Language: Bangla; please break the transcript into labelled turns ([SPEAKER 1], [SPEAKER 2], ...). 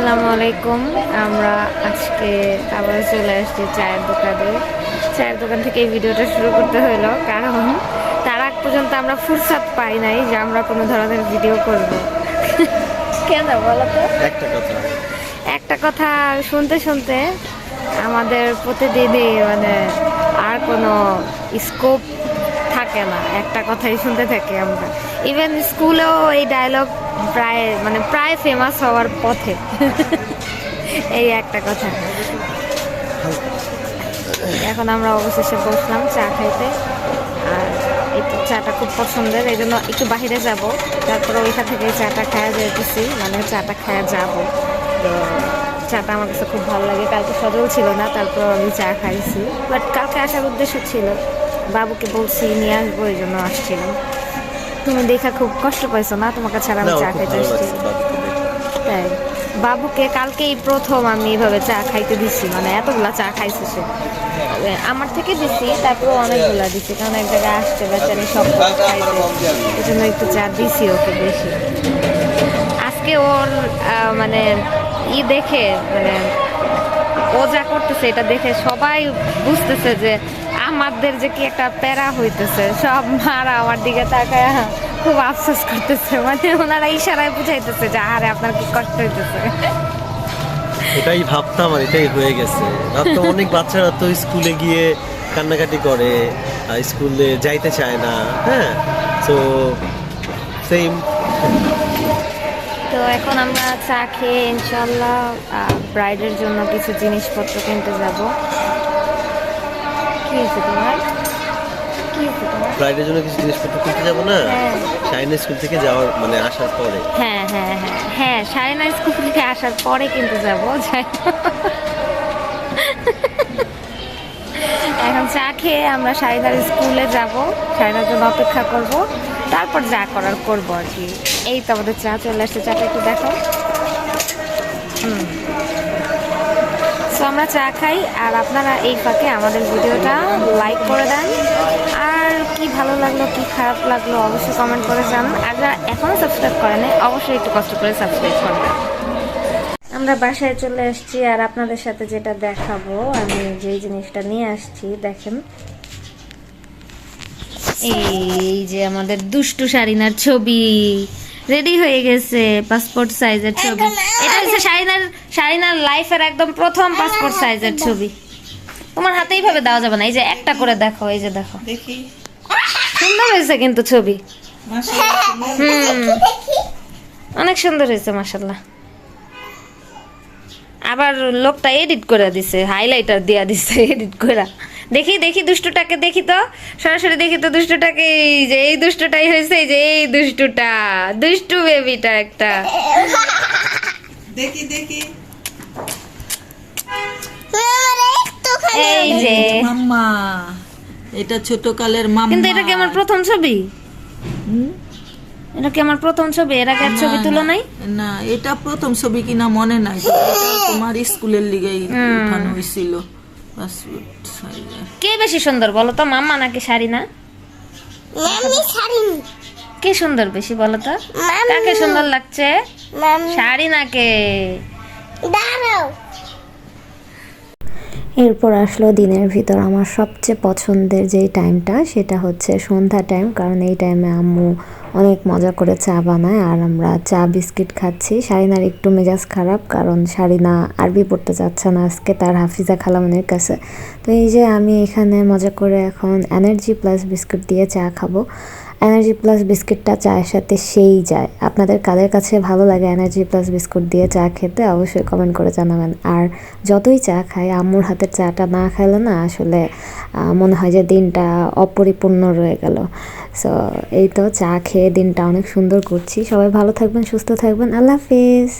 [SPEAKER 1] আসসালামু আলাইকুম। আমরা আজকে আবার চলে আসছি চায়ের দোকানে। চায়ের দোকান থেকে এই ভিডিওটা শুরু করতে হলো কারণ তার আগ পর্যন্ত আমরা ফুরসাত পাই নাই যে আমরা কোনো ধরনের ভিডিও করব। কেন বলো তো?
[SPEAKER 2] একটা কথা।
[SPEAKER 1] একটা কথা শুনতে শুনতে আমাদের প্রতিদিনই মানে আর কোনো স্কোপ থাকে না, একটা কথাই শুনতে থাকি আমরা। ইভেন স্কুলেও এই ডায়লগ প্রায় মানে প্রায় ফেমাস হওয়ার পথে। এই একটা কথা। এখন আমরা অবশেষে বসলাম চা খাইতে। আর এই চাটা খুব পছন্দের, এই জন্য একটু বাইরে যাব। তারপরে ওইখান থেকে চাটা খাওয়া যেতেছি মানে চাটা খাওয়া যাব। তো চাটা আমার কাছে খুব ভালো লাগে। কালকে সজল ছিল না, তারপর আমি চা খাইছি। বাট কালকে আসার উদ্দেশ্য ছিল বাবুকে বলছি নিয়ে আসব এই জন্য আসছিলাম তুমি দেখা খুব কষ্ট পাইছো না? তোমাকে ছাড়া আমি চা খাইতে আসছি। তাই বাবুকে কালকেই প্রথম আমি এইভাবে চা খাইতে দিছি। মানে এতগুলা চা খাইছে সে। আমার থেকে দিছি তারপর অনেকগুলা দিছি। কারণ এক জায়গায় আসছে বেচারি সব খাইতে এই জন্য একটু চা দিছি ওকে বেশি আজকে ওর মানে ই দেখে মানে ও যা করতেছে এটা দেখে সবাই বুঝতেছে যে আমাদের যে কি একটা প্যারা হইতেছে সব মারা আমার দিকে তাকায় খুব আফসোস করতেছে। মানে ওনারা ইশারায় বুঝাইতেছে যে আরে আপনার কি কষ্ট হইতেছে?
[SPEAKER 2] এটাই ভাবতাম আর এটাই হয়ে গেছে। ভাবতাম অনেক বাচ্চারা তো স্কুলে গিয়ে কান্নাকাটি করে স্কুলে যাইতে চায় না হ্যাঁ? তো সেম
[SPEAKER 1] তো এখন আমরা চা খেয়ে ইনশাল্লাহ ব্রাইডের জন্য কিছু জিনিসপত্র কিনতে যাব।
[SPEAKER 2] ব্রাইডের জন্য কিছু জিনিসপত্র কিনতে যাব না?
[SPEAKER 1] হ্যাঁ।
[SPEAKER 2] স্কুল থেকে যাওয়ার মানে আসার পরে।
[SPEAKER 1] হ্যাঁ হ্যাঁ হ্যাঁ। হ্যাঁ সাড়ে স্কুল থেকে আসার পরে কিন্তু যাব এখন চা খেয়ে আমরা সাইদার স্কুলে যাব। সাইদার জন্য অপেক্ষা করব। তারপর যা করার করব আর কি। এই তো আমাদের চা চলে আসছে। চাটা একটু দেখো তো আমরা চা খাই, আর আপনারা এই ফাঁকে আমাদের ভিডিওটা লাইক করে দেন। আর কি ভালো লাগল, কি খারাপ লাগল, অবশ্যই কমেন্ট করে জানান। আর যারা এখনও সাবস্ক্রাইব করেন, অবশ্যই একটু কষ্ট করে সাবস্ক্রাইব করবেন। আমরা বাসায় চলে আসছি, আর আপনাদের সাথে যেটা দেখাবো, আমি যেই জিনিসটা নিয়ে আসছি, দেখেন। এই যে আমাদের দুষ্টু সারিনার ছবি। রেডি হয়ে গেছে পাসপোর্ট সাইজের ছবি। এটা হচ্ছে শারিনার শারিনার লাইফের একদম প্রথম পাসপোর্ট সাইজের ছবি। তোমার হাতে এইভাবে দেওয়া যাবে না এই যে একটা করে দেখো এই যে দেখো।
[SPEAKER 3] দেখি।
[SPEAKER 1] সুন্দর হয়েছে কিন্তু ছবি। হুম। অনেক সুন্দর হয়েছে মাসাল্লাহ আবার লোকটা এডিট করে দিছে হাইলাইটার দিয়া দিছে এডিট করে দেখি দেখি দুষ্টুটাকে দেখি তো। সরাসরি দেখি তো দুষ্টুটাকে এই যে এই দুষ্টটাই হয়েছে এই যে এই দুষ্টুটা। দুষ্টু বেবিটা একটা।
[SPEAKER 3] দেখি দেখি।
[SPEAKER 1] এই যে।
[SPEAKER 3] মাম্মা। এটা ছোট কালের মাম্মা।
[SPEAKER 1] কিন্তু এটা কি আমার প্রথম ছবি?
[SPEAKER 3] হুম?
[SPEAKER 1] এটা কি আমার প্রথম ছবি? এর আগে আর ছবি তুলো নাই
[SPEAKER 3] না এটা প্রথম ছবি কিনা মনে নাই। এটা তোমার স্কুলের লিগেই উঠানো হয়েছিল।
[SPEAKER 1] কে বেশি সুন্দর বলো তো মাম্মা নাকি শাড়ি না? কে সুন্দর বেশি বলো তো? কাকে সুন্দর লাগছে? শাড়ি নাকে?
[SPEAKER 4] এরপর আসলো দিনের ভিতর। আমার সবচেয়ে পছন্দের যেই টাইমটা সেটা হচ্ছে সন্ধ্যা টাইম কারণ এই টাইমে আম্মু অনেক মজা করে চা বানায় আর আমরা চা, বিস্কিট খাচ্ছি। শারিনার একটু মেজাজ খারাপ, কারণ শারিনা আরবি পড়তে চাচ্ছে না। আজকে তার হাফিজা খালামনির কাছে। তো এই যে আমি এখানে মজা করে এখন এনার্জি প্লাস বিস্কুট দিয়ে চা খাব। এনার্জি প্লাস বিস্কিটটা চায়ের সাথে সেই যায়। আপনাদের কাদের কাছে ভালো লাগে এনার্জি প্লাস বিস্কুট দিয়ে চা খেতে, অবশ্যই কমেন্ট করে জানাবেন। আর যতই চা খাই, আম্মুর হাতের চাটা না খাইলে না আসলে মনে হয় যে দিনটা অপরিপূর্ণ রয়ে গেল। সো এই তো চা খেয়ে দিনটা অনেক সুন্দর করছি। সবাই ভালো থাকবেন, সুস্থ থাকবেন। আল্লাহ হাফিজ।